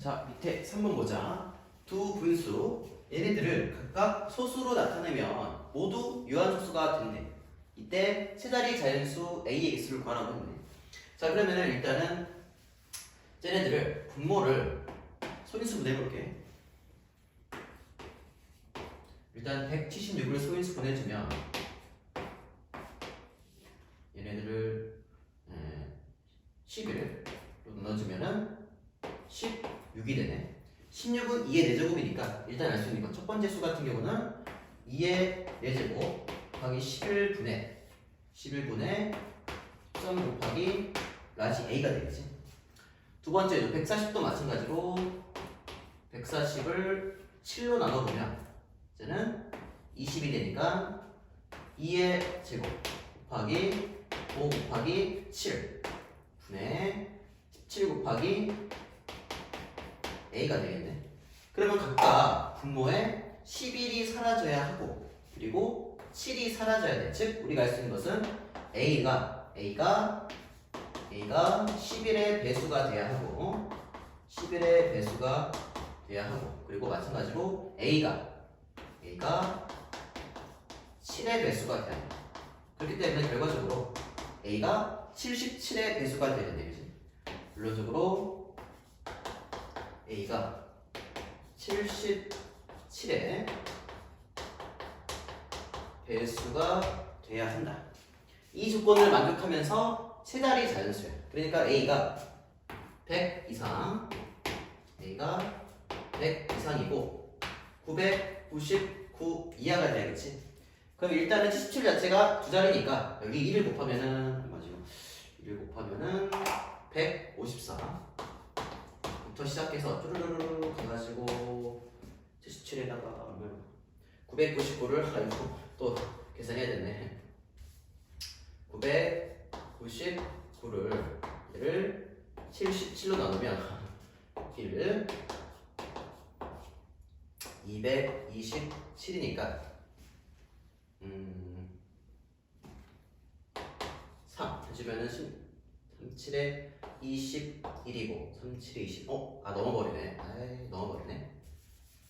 자, 밑에 3번 보자. 두 분수, 얘네들을 각각 소수로 나타내면 모두 유한소수가 된대. 이때 세 자리 자연수 A의 개수를 구하라고 했네. 자, 그러면은 일단은 쟤네들을 분모를 소인수 보내볼게. 일단 176을 소인수 보내주면 얘네들을 11을 넣어주면은 16이 되네. 16은 2의 4제곱이니까 일단 알 수 있는 건 첫 번째 수 같은 경우는 2의 4제곱 곱하기 11분의 11분의 점 곱하기 라지 A가 되겠지. 두 번째도 140도 마찬가지로 140을 7로 나눠보면 이제는 20이 되니까 2의 제곱 곱하기 5 곱하기 7 분의 17 곱하기 A가 되겠네. 그러면 각각 분모에 11이 사라져야 하고 그리고 7이 사라져야 돼. 즉 우리가 알 수 있는 것은 A가 A가 A가 11의 배수가 돼야 하고 11의 배수가 돼야 하고 그리고 마찬가지로 A가 A가 7의 배수가 돼야 돼. 그렇기 때문에 결과적으로 A가 77의 배수가 돼. 그지? 결론적으로 A가 77의 배수가 돼야 한다. 이 조건을 만족하면서 세 자리 자연수야. 그러니까 A가 100 이상, A가 100 이상이고 999 이하가 돼야겠지. 그럼 일단은 77 자체가 두 자리니까 여기 1을 곱하면은 얼마죠? 1을 곱하면은 154. 부터 시작해서 쭈르르르 가가지고 77에다가 얼마나 999를 아이고 또 계산해야 되네. 999를 얘를 77로 나누면 1 227이니까 음, 3 해주면은 37에 21이고 37에 20 어? 아 넘어버리네. 아이 넘어버리네.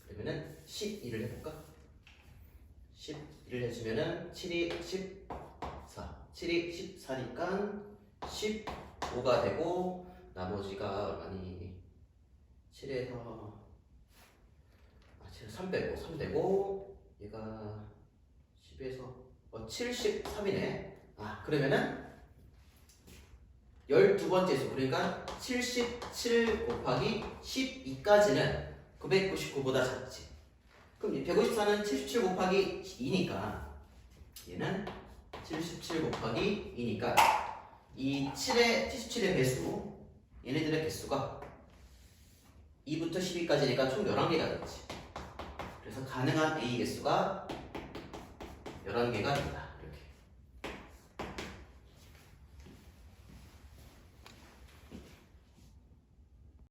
그러면은 12를 해볼까? 11을 해주면은 7이 14 7이 14니까 15가 되고 나머지가 얼마니? 7에서 아 7에서 3 빼고 3 되고 얘가 10에서 어 73이네. 아 그러면은 12번째 수 그러니까 77 곱하기 12까지는 999보다 작지. 그럼 이 154는 77 곱하기 2니까 얘는 77 곱하기 2니까 이 7의 77의 배수 얘네들의 개수가 2부터 12까지니까 총 11개가 되지. 그래서 가능한 A 개수가 11개가 된다